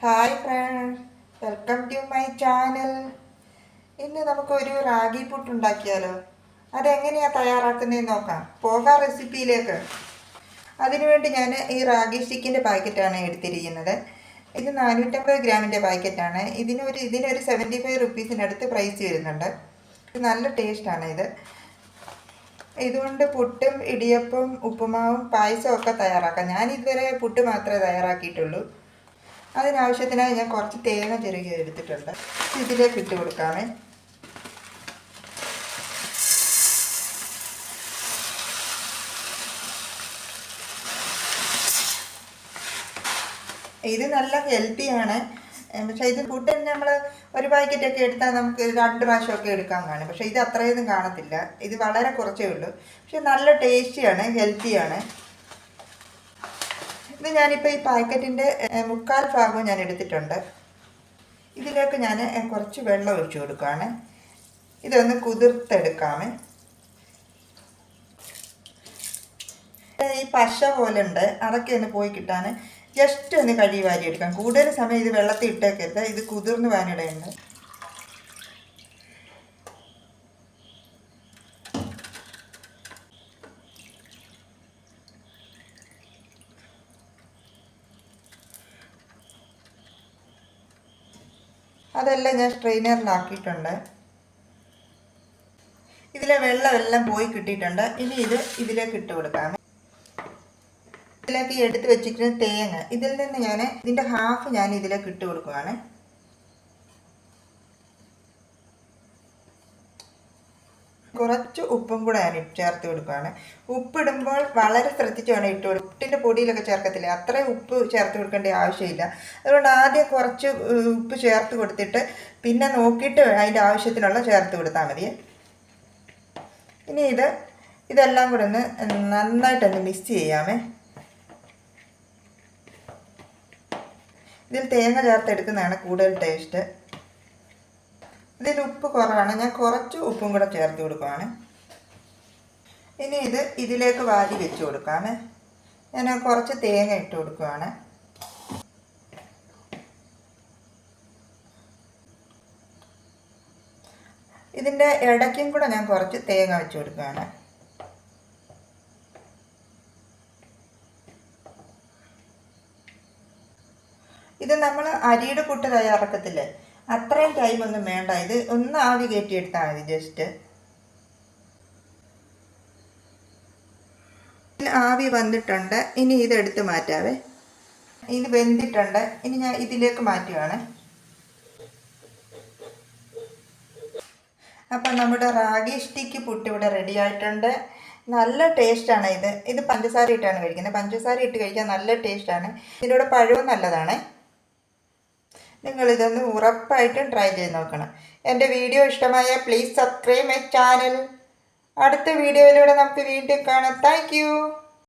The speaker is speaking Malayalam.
Hi friends welcome to my channel ഇന്ന് നമുക്കൊരു റാഗി പുട്ട് ഉണ്ടാക്കിയാലോ? അതെങ്ങനെയാണ് തയ്യാറാക്കുന്നതെന്ന് നോക്കാം. പോകാം റെസിപ്പിയിലേക്ക്. അതിനുവേണ്ടി ഞാൻ ഈ റാഗി സ്റ്റിക്കിന്റെ പാക്കറ്റാണ് എടുത്തിരിക്കുന്നത്. ഇത് നാനൂറ്റമ്പത് ഗ്രാമിന്റെ പാക്കറ്റാണ്. ഇതിനൊരു ഇതിനൊരു സെവന്റി ഫൈവ് റുപ്പീസിനടുത്ത് പ്രൈസ് വരുന്നുണ്ട്. നല്ല ടേസ്റ്റാണ് ഇത്. ഇതുകൊണ്ട് പുട്ടും ഇടിയപ്പം ഉപ്പുമാവും പായസവും ഒക്കെ തയ്യാറാക്കാം. ഞാൻ ഇതുവരെ പുട്ട് മാത്രമേ തയ്യാറാക്കിയിട്ടുള്ളൂ. അതിനാവശ്യത്തിനായി ഞാൻ കുറച്ച് തേങ്ങ ചെറുകി എടുത്തിട്ടുണ്ട്. ഇതിലേക്ക് ഇട്ട് കൊടുക്കാമേ. ഇത് നല്ല ഹെൽത്തിയാണ് പക്ഷേ ഇത് ഫുഡ് തന്നെ നമ്മൾ ഒരു പാക്കറ്റൊക്കെ എടുത്താൽ നമുക്ക് രണ്ട് പ്രാവശ്യമൊക്കെ എടുക്കാൻ കാണും. പക്ഷേ ഇത് അത്രയൊന്നും കാണത്തില്ല. ഇത് വളരെ കുറച്ചേ ഉള്ളൂ. പക്ഷെ നല്ല ടേസ്റ്റിയാണ് ഹെൽത്തിയാണ് ഇത് ഞാനിപ്പോൾ ഈ പാക്കറ്റിന്റെ മുക്കാൽ ഭാഗവും ഞാൻ എടുത്തിട്ടുണ്ട്. ഇതിലേക്ക് ഞാൻ കുറച്ച് വെള്ളം ഒഴിച്ചു കൊടുക്കുകയാണ് ഇതൊന്ന് കുതിർത്തെടുക്കാമേ. ഈ പശ പോലെ ഉണ്ട് അതൊക്കെ ഒന്ന് പോയി കിട്ടാൻ ജസ്റ്റ് ഒന്ന് കഴുകി വാരി എടുക്കാം കൂടുതൽ സമയം ഇത് വെള്ളത്തിൽ ഇട്ടേക്കരുത്. ഇത് കുതിർന്ന് വാനിടയുണ്ട് അതെല്ലാം ഞാൻ സ്ട്രെയിനറിലാക്കിയിട്ടുണ്ട് ഇതിലെ വെള്ളമെല്ലാം പോയി കിട്ടിയിട്ടുണ്ട്. ഇനി ഇത് ഇതിലേക്ക് ഇട്ട് കൊടുക്കാം. ഇതിലേക്ക് എടുത്ത് വെച്ചിരിക്കുന്ന തേങ്ങ ഇതിൽ നിന്ന് ഞാൻ ഇതിന്റെ ഹാഫ് ഞാൻ ഇതിലേക്ക് ഇട്ട് കൊടുക്കുകയാണ് കുറച്ച് ഉപ്പും കൂടെ ഞാൻ ചേർത്ത് കൊടുക്കുകയാണ്. ഉപ്പിടുമ്പോൾ വളരെ ശ്രദ്ധിച്ച് വേണം ഇട്ട് കൊടുക്കും ഉപ്പിന്റെ പൊടിയിലൊക്കെ ചേർക്കത്തില്ല? അത്രയും ഉപ്പ് ചേർത്ത് കൊടുക്കേണ്ട ആവശ്യമില്ല. അതുകൊണ്ട് ആദ്യം കുറച്ച് ഉപ്പ് ചേർത്ത് കൊടുത്തിട്ട് പിന്നെ നോക്കിയിട്ട് അതിന്റെ ആവശ്യത്തിനുള്ള ചേർത്ത് കൊടുത്താൽ മതി. ഇനി ഇത് ഇതെല്ലാം കൂടെ ഒന്ന് നന്നായിട്ടൊന്ന് മിക്സ് ചെയ്യാമേ. ഇതിൽ തേങ്ങ ചേർത്തെടുക്കുന്നതാണ് കൂടുതൽ ടേസ്റ്റ്. ഇതിൽ ഉപ്പ് കുറവാണ്. ഞാൻ കുറച്ച് ഉപ്പും കൂടെ ചേർത്ത് കൊടുക്കുവാണ്. ഇനി ഇത് ഇതിലേക്ക് വാരി വെച്ച് കൊടുക്കാമേ. ഞാൻ കുറച്ച് തേങ്ങ ഇട്ട് കൊടുക്കുവാണ്. ഇതിന്റെ ഇടയ്ക്കും കൂടെ ഞാൻ കുറച്ച് തേങ്ങ വെച്ച് കൊടുക്കുകയാണ് ഇത് നമ്മൾ അരിയുടെ പുട്ട് തയ്യാറാക്കത്തില്ലേ? അത്രയും ടൈമൊന്നും വേണ്ട. ഇത് ഒന്ന് ആവി കയറ്റിയെടുത്താൽ മതി ജസ്റ്റ് ആവി വന്നിട്ടുണ്ട്. ഇനി ഇതെടുത്ത് മാറ്റാവേ. ഇത് വെന്തിട്ടുണ്ട്. ഇനി ഞാൻ ഇതിലേക്ക് മാറ്റുകയാണ് അപ്പം നമ്മുടെ റാഗി സ്റ്റിക്ക് പുട്ട് ഇവിടെ റെഡി ആയിട്ടുണ്ട്. നല്ല ടേസ്റ്റാണ് ഇത്. ഇത് പഞ്ചസാര ഇട്ടാണ് കഴിക്കുന്നത്. പഞ്ചസാര ഇട്ട് കഴിക്കാൻ നല്ല ടേസ്റ്റാണ് ഇതിലൂടെ പഴവും നല്ലതാണ്. നിങ്ങളിതൊന്ന് ഉറപ്പായിട്ടും ട്രൈ ചെയ്ത് നോക്കണം. എന്റെ വീഡിയോ ഇഷ്ടമായ പ്ലീസ് സബ്സ്ക്രൈബ് മൈ ചാനൽ അടുത്ത വീഡിയോയിലൂടെ നമുക്ക് വീണ്ടും കാണാം. താങ്ക്